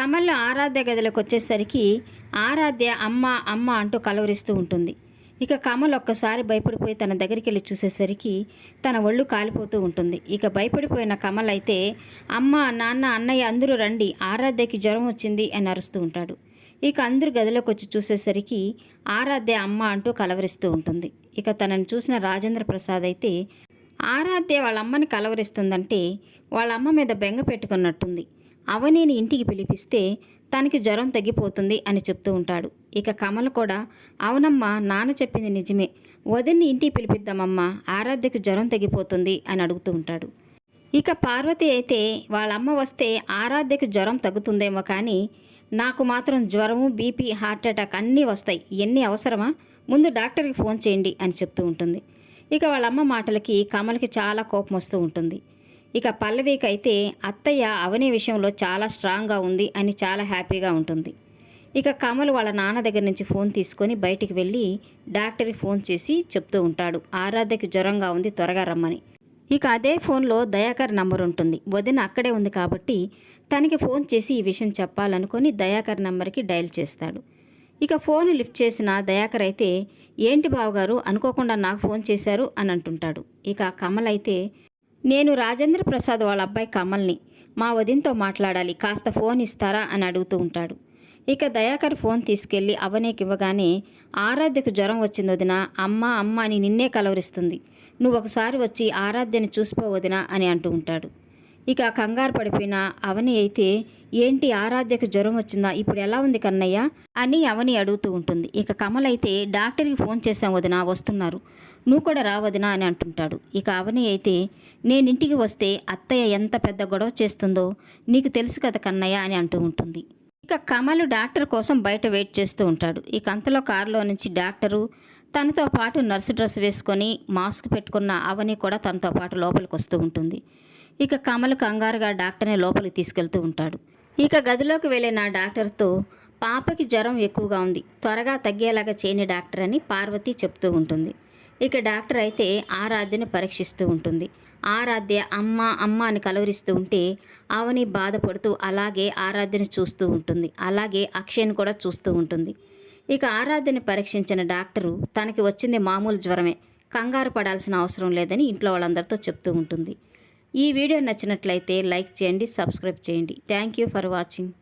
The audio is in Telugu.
కమల్ ఆరాధ్య గదిలోకి వచ్చేసరికి ఆరాధ్య అమ్మ అమ్మ అంటూ కలవరిస్తూ ఉంటుంది. ఇక కమల్ ఒక్కసారి భయపడిపోయి తన దగ్గరికి వెళ్ళి చూసేసరికి తన ఒళ్ళు కాలిపోతూ ఉంటుంది. ఇక భయపడిపోయిన కమల్ అయితే అమ్మ నాన్న అన్నయ్య అందరూ రండి ఆరాధ్యకి జ్వరం వచ్చింది అని అరుస్తూ ఉంటాడు. ఇక అందరూ గదిలోకి వచ్చి చూసేసరికి ఆరాధ్య అమ్మ అంటూ కలవరిస్తూ ఉంటుంది. ఇక తనని చూసిన రాజేంద్ర ప్రసాద్ అయితే ఆరాధ్య వాళ్ళ అమ్మని కలవరిస్తుందంటే వాళ్ళ అమ్మ మీద బెంగ పెట్టుకున్నట్టుంది. అవనీని ఇంటికి పిలిపిస్తే తనకి జ్వరం తగ్గిపోతుంది అని చెప్తూ ఉంటాడు. ఇక కమల్ కూడా అవునమ్మా నాన్న చెప్పింది నిజమే. వదిన్ని ఇంటికి పిలిపిద్దామమ్మా ఆరాధ్యకు జ్వరం తగ్గిపోతుంది అని అడుగుతూ ఉంటాడు. ఇక పార్వతి అయితే వాళ్ళ అమ్మ వస్తే ఆరాధ్యకు జ్వరం తగ్గుతుందేమో కానీ నాకు మాత్రం జ్వరము బీపీ హార్ట్ అటాక్ అన్నీ వస్తాయి. ఎన్ని అవసరమా? ముందు డాక్టర్కి ఫోన్ చేయండి అని చెప్తూ ఉంటుంది. ఇక వాళ్ళ అమ్మ మాటలకి కమల్కి చాలా కోపం వస్తూ ఉంటుంది. ఇక పల్లవికి అయితే అత్తయ్య అవని విషయంలో చాలా స్ట్రాంగ్గా ఉంది అని చాలా హ్యాపీగా ఉంటుంది. ఇక కమల్ వాళ్ళ నాన్న దగ్గర నుంచి ఫోన్ తీసుకొని బయటికి వెళ్ళి డాక్టర్కి ఫోన్ చేసి చెప్తూ ఉంటాడు. ఆరాధ్యకి జ్వరంగా ఉంది త్వరగా రమ్మని. ఇక అదే ఫోన్లో దయాకర్ నంబర్ ఉంటుంది. వదిన అక్కడే ఉంది కాబట్టి తనకి ఫోన్ చేసి ఈ విషయం చెప్పాలనుకొని దయాకర్ నంబర్కి డయల్ చేస్తాడు. ఇక ఫోన్ లిఫ్ట్ చేసిన దయాకర్ అయితే ఏంటి బావగారు అనుకోకుండా నాకు ఫోన్ చేశారు అని అంటుంటాడు. ఇక కమల్ అయితే నేను రాజేంద్ర ప్రసాద్ వాళ్ళ అబ్బాయి కమల్ని మా వదినతో మాట్లాడాలి కాస్త ఫోన్ ఇస్తారా అని అడుగుతూ ఉంటాడు. ఇక దయాకర్ ఫోన్ తీసుకెళ్ళి అవనేకి ఇవ్వగానే ఆరాధ్యకు జ్వరం వచ్చింది వదిన అమ్మ అమ్మ అని నిన్నే కలవరిస్తుంది. నువ్వు ఒకసారి వచ్చి ఆరాధ్యని చూసిపో వదిన అని అంటూ ఉంటాడు. ఇక కంగారు పడిపోయిన అవని అయితే ఏంటి ఆరాధ్యకు జ్వరం వచ్చిందా? ఇప్పుడు ఎలా ఉంది కన్నయ్య? అని అవని అడుగుతూ ఉంటుంది. ఇక కమల్ అయితే డాక్టర్కి ఫోన్ చేశాం వదిన వస్తున్నారు. నువ్వు కూడా రావదినా అని అంటుంటాడు. ఇక అవని అయితే నేను ఇంటికి వస్తే అత్తయ్య ఎంత పెద్ద గొడవ చేస్తుందో నీకు తెలుసు కదా కన్నయ్య అని అంటూ ఉంటుంది. ఇక కమల్ డాక్టర్ కోసం బయట వెయిట్ చేస్తూ ఉంటాడు. ఇక అంతలో కారులో నుంచి డాక్టరు తనతో పాటు నర్సు డ్రెస్ వేసుకొని మాస్క్ పెట్టుకున్న అవని కూడా తనతో పాటు లోపలికి వస్తూ ఉంటుంది. ఇక కమల్ కంగారుగా డాక్టర్ని లోపలికి తీసుకెళ్తూ ఉంటాడు. ఇక గదిలోకి వెళ్ళిన డాక్టర్తో పాపకి జ్వరం ఎక్కువగా ఉంది. త్వరగా తగ్గేలాగా చేయని డాక్టర్ అని పార్వతి చెప్తూ ఉంటుంది. ఇక డాక్టర్ అయితే ఆరాధ్యను పరీక్షిస్తూ ఉంటుంది. ఆరాధ్య అమ్మ అమ్మ అని కలవరిస్తూ ఉంటే అవని బాధపడుతూ అలాగే ఆరాధ్యని చూస్తూ ఉంటుంది. అలాగే అక్షయ్ని కూడా చూస్తూ ఉంటుంది. ఇక ఆరాధ్యని పరీక్షించిన డాక్టరు తనకి వచ్చింది మామూలు జ్వరమే. కంగారు పడాల్సిన అవసరం లేదని ఇంట్లో వాళ్ళందరితో చెప్తూ ఉంటుంది. ఈ వీడియో నచ్చినట్లయితే లైక్ చేయండి సబ్స్క్రైబ్ చేయండి. Thank you for watching.